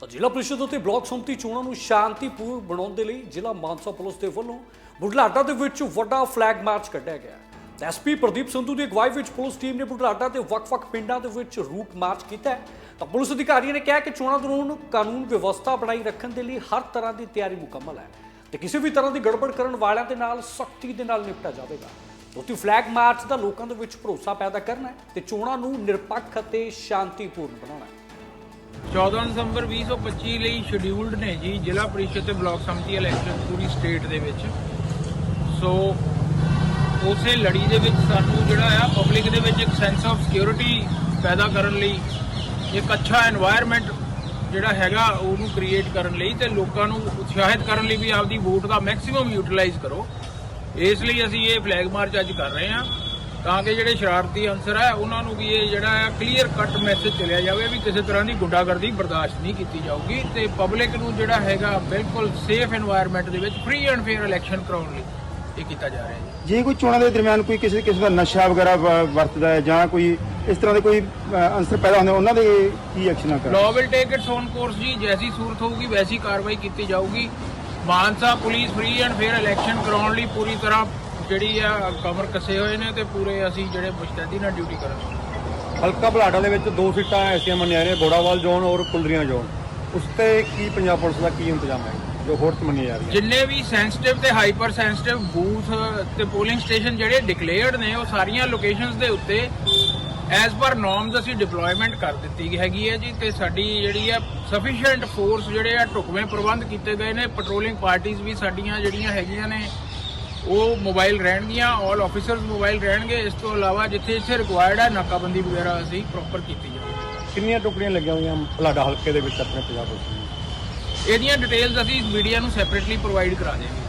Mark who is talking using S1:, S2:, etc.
S1: ਤਾਂ ਜ਼ਿਲ੍ਹਾ ਪ੍ਰੀਸ਼ਦ ਅਤੇ ਬਲਾਕ ਸੰਮਤੀ ਚੋਣਾਂ ਨੂੰ ਸ਼ਾਂਤੀਪੂਰਨ ਬਣਾਉਣ ਦੇ ਲਈ ਜ਼ਿਲ੍ਹਾ ਮਾਨਸਾ ਪੁਲਿਸ ਦੇ ਵੱਲੋਂ ਬੁਢਲਾਡਾ ਦੇ ਵਿੱਚ ਵੱਡਾ ਫਲੈਗ ਮਾਰਚ ਕੱਢਿਆ ਗਿਆ। ਐਸਪੀ ਪ੍ਰਦੀਪ ਸੰਧੂ ਦੀ ਅਗਵਾਈ ਵਿੱਚ ਪੁਲਿਸ ਟੀਮ ਨੇ ਬੁਢਲਾਡਾ ਦੇ ਵੱਖ-ਵੱਖ ਪਿੰਡਾਂ ਦੇ ਵਿੱਚ ਰੂਟ ਮਾਰਚ ਕੀਤਾ ਹੈ। ਤਾਂ ਪੁਲਿਸ ਅਧਿਕਾਰੀਆਂ ਨੇ ਕਿਹਾ ਕਿ ਚੋਣਾਂ ਦੌਰਾਨ ਕਾਨੂੰਨ ਵਿਵਸਥਾ ਬਣਾਈ ਰੱਖਣ ਦੇ ਲਈ ਹਰ ਤਰ੍ਹਾਂ ਦੀ ਤਿਆਰੀ ਮੁਕੰਮਲ ਹੈ ਤੇ ਕਿਸੇ ਵੀ ਤਰ੍ਹਾਂ ਦੀ ਗੜਬੜ ਕਰਨ ਵਾਲਿਆਂ ਦੇ ਨਾਲ ਸਖਤੀ ਦੇ ਨਾਲ ਨਿਪਟਿਆ ਜਾਵੇਗਾ। ਉਤੀ ਫਲੈਗ ਮਾਰਚ ਦਾ ਲੋਕਾਂ ਦੇ ਵਿੱਚ ਭਰੋਸਾ ਪੈਦਾ ਕਰਨਾ ਹੈ ਤੇ ਚੋਣਾਂ ਨੂੰ ਨਿਰਪੱਖ ਅਤੇ ਸ਼ਾਂਤੀਪੂਰਨ ਬਣਾਉਣਾ
S2: 14 ਦਸੰਬਰ 2025 ਲਈ ਸ਼ਡਿਊਲਡ ਨੇ ਜੀ ਜ਼ਿਲ੍ਹਾ ਪ੍ਰੀਸ਼ਦ ਤੇ ਬਲਾਕ ਸਮਿਤੀ ਇਲੈਕਸ਼ਨ ਪੂਰੀ ਸਟੇਟ ਦੇ ਵਿੱਚ। ਸੋ ਉਸੇ ਲੜੀ ਦੇ ਵਿੱਚ ਸਾਨੂੰ ਜਿਹੜਾ ਆ ਪਬਲਿਕ ਦੇ ਵਿੱਚ ਇੱਕ ਸੈਂਸ ਆਫ ਸਿਕਿਉਰਿਟੀ ਪੈਦਾ ਕਰਨ ਲਈ, ਇੱਕ ਅੱਛਾ এনवायरमेंट ਜਿਹੜਾ ਹੈਗਾ ਉਹਨੂੰ ਕ੍ਰੀਏਟ ਕਰਨ ਲਈ ਤੇ ਲੋਕਾਂ ਨੂੰ ਉਤਸ਼ਾਹਿਤ ਕਰਨ ਲਈ ਵੀ ਆਪਦੀ ਵੋਟ ਦਾ ਮੈਕਸਿਮਮ ਯੂਟਿਲਾਈਜ਼ ਕਰੋ। ਇਸ ਲਈ ਅਸੀਂ ਇਹ ਫਲੈਗ ਮਾਰਚ ਅੱਜ ਕਰ ਰਹੇ ਹਾਂ। ਤਾਂ ਕਿ ਜਿਹੜੇ ਸ਼ਰਾਰਤੀ ਅਨਸਰ ਹੈ ਉਹਨਾਂ ਨੂੰ ਵੀ ਇਹ ਜਿਹੜਾ ਹੈ ਕਲੀਅਰ ਕੱਟ ਮੈਸੇਜ ਚਲਿਆ ਜਾਵੇ ਵੀ ਕਿਸੇ ਤਰ੍ਹਾਂ ਦੀ ਗੁੰਡਾਗਰਦੀ ਬਰਦਾਸ਼ਤ ਨਹੀਂ ਕੀਤੀ ਜਾਊਗੀ ਤੇ ਪਬਲਿਕ ਨੂੰ ਜਿਹੜਾ ਹੈਗਾ ਬਿਲਕੁਲ ਸੇਫ এনवायरमेंट ਦੇ ਵਿੱਚ ਫ੍ਰੀ ਐਂਡ ਫੇਅਰ ਇਲੈਕਸ਼ਨ ਕਰਾਉਣ ਲਈ ਇਹ ਕੀਤਾ ਜਾ ਰਿਹਾ ਹੈ।
S3: ਜੇ ਕੋਈ ਚੋਣਾਂ ਦੇ ਦਰਮਿਆਨ ਕੋਈ ਕਿਸੇ ਕਿਸੇ ਦਾ ਨਸ਼ਾ ਵਗੈਰਾ ਵਰਤਦਾ ਹੈ ਜਾਂ ਕੋਈ ਇਸ ਤਰ੍ਹਾਂ ਦੇ ਕੋਈ ਅਨਸਰ ਪੈਦਾ ਹੁੰਦੇ ਉਹਨਾਂ ਦੇ ਕੀ ਐਕਸ਼ਨਾਂ ਕਰਨ
S2: law will take its own course ਜੀ ਜੈਸੀ ਸੂਰਤ ਹੋਊਗੀ ਵੈਸੀ ਕਾਰਵਾਈ ਕੀਤੀ ਜਾਊਗੀ। Mansa police free and fair election ਕਰਾਉਣ ਲਈ ਪੂਰੀ ਤਰ੍ਹਾਂ ਜਿਹੜੀ ਆ ਕਮਰ ਕੱਸੇ ਹੋਏ ਨੇ ਤੇ ਪੂਰੇ ਅਸੀਂ ਜਿਹੜੇ ਮੁਸ਼ਤੈਦੀ ਨਾਲ ਡਿਊਟੀ ਕਰਾਂਗੇ।
S4: ਹਲਕਾ ਬਲਾਡਾ ਦੇ ਵਿੱਚ ਦੋ ਸੀਟਾਂ ਐਸੀਆਂ ਮੰਨੀਆਂ ਰਹੀਆਂ ਬੋੜਾਵਾਲ ਜ਼ੋਨ ਔਰ ਕੁਲਦਰੀਆਂ ਜ਼ੋਨ। ਉਸ ਤੇ ਕੀ ਪੰਜਾਬ ਪੁਲਿਸ ਦਾ ਕੀ ਇੰਤਜ਼ਾਮ ਹੈ ਜੋ ਹੋਰ ਚ ਮੰਨੀਆਂ ਜਾ ਰਹੀਆਂ?
S2: ਜਿੰਨੇ ਵੀ ਸੈਂਸਿਟਿਵ ਤੇ ਹਾਈਪਰ ਸੈਂਸਿਟਿਵ ਬੂਥ ਤੇ ਪੋਲਿੰਗ ਸਟੇਸ਼ਨ ਜਿਹੜੇ ਡਿਕਲੇਅਰਡ ਨੇ ਉਹ ਸਾਰੀਆਂ ਲੋਕੇਸ਼ਨਸ ਦੇ ਉੱਤੇ ਐਜ਼ ਪਰ ਨੋਰਮਸ ਅਸੀਂ ਡਿਪਲੋਇਮੈਂਟ ਕਰ ਦਿੱਤੀ ਹੈਗੀ ਹੈ ਜੀ ਤੇ ਸਾਡੀ ਜਿਹੜੀ ਹੈ ਸਫੀਸ਼ੀਐਂਟ ਫੋਰਸ ਜਿਹੜੇ ਆ ਢੁਕਵੇਂ ਪ੍ਰਬੰਧ ਕੀਤੇ ਗਏ ਨੇ ਪੈਟਰੋਲਿੰਗ ਪਾਰਟੀਆਂ ਵੀ ਸਾਡੀਆਂ ਜਿਹੜੀਆਂ ਹੈਗੀਆਂ ਨੇ ਉਹ ਮੋਬਾਈਲ ਰਹਿਣਗੀਆਂ ਆਲ ਆਫੀਸਰਸ ਮੋਬਾਈਲ ਰਹਿਣਗੇ। ਇਸ ਤੋਂ ਇਲਾਵਾ ਜਿੱਥੇ ਜਿੱਥੇ ਰਿਕੁਆਇਰਡ ਹੈ ਨਾਕਾਬੰਦੀ ਵਗੈਰਾ ਅਸੀਂ ਪ੍ਰੋਪਰ ਕੀਤੀ ਜਾਵੇ
S4: ਕਿੰਨੀਆਂ ਟੁਕੜੀਆਂ ਲੱਗੀਆਂ ਹੋਈਆਂ ਬਲਾਡਾ ਹਲਕੇ ਦੇ ਵਿੱਚ ਆਪਣੇ ਪੰਜਾਬ ਦੀਆਂ
S2: ਇਹਦੀਆਂ ਡਿਟੇਲਸ ਅਸੀਂ ਮੀਡੀਆ ਨੂੰ ਸੈਪਰੇਟਲੀ ਪ੍ਰੋਵਾਈਡ ਕਰਾ ਦੇਵਾਂਗੇ